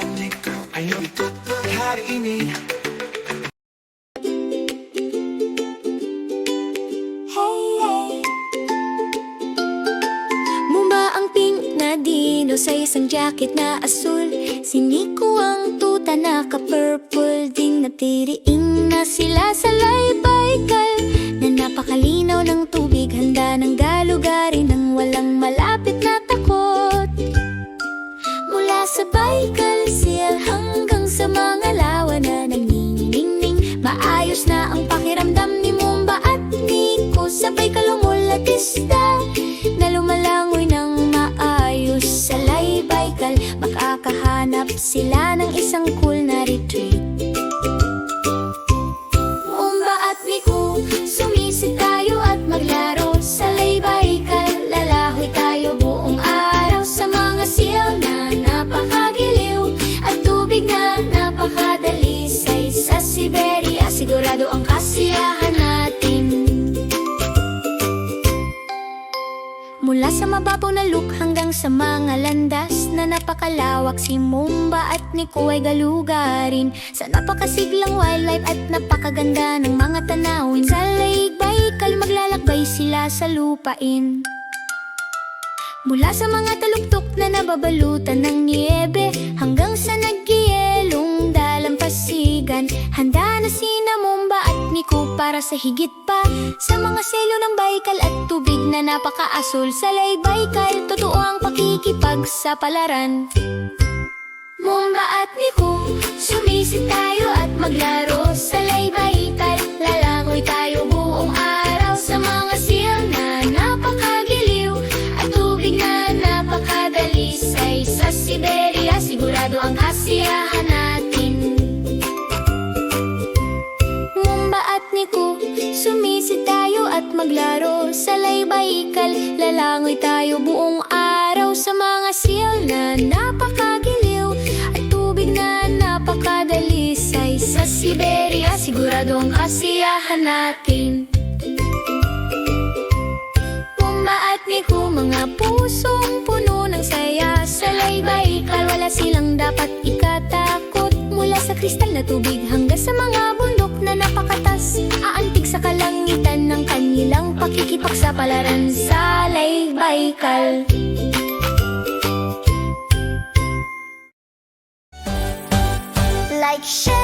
Balik ko ay itutughari ini dino sa isang jacket na asul. Siniko ang tuta naka-purple Ding natiriing na sila sa laybaykal isda Na lumalangoy ng maayos. Sa Baikal Makakahanap sila ng isang cool na retreat mababaw na look hanggang sa mga landas na napakalawak. Si Mumba at Nico ay galugarin Sa napakasiglang wildlife at napakaganda ng mga tanawin. Sa Lake Baikal maglalakbay sila sa lupain. Mula sa mga taluktok na nababalutan ng niebe Hanggang sa nagyelong dalampasigan Handa na sina Mumba at Nico para sa higit pa Sa mga selo ng Baikal at tubig na napakaasul Sa Lake Baikal, totoo ang pakikipag sa palaran. Mumba at Nico, sumisid tayo at maglaro. Sa Baikal Lalangoy tayo buong araw. Sa mga seal na napakagiliw At tubig na napakadalisay sa Siberia Sigurado maglaro sa Baikal Lalangoy tayo buong araw sa mga seal na napakagiliw. At tubig na napakadalisay sa Siberia Sigurado ang kasiyahan natin. Mumba at Nico, mga pusong puno ng saya. Sa Baikal, wala silang dapat pakikipagsapalaran sa Baikal Like, share,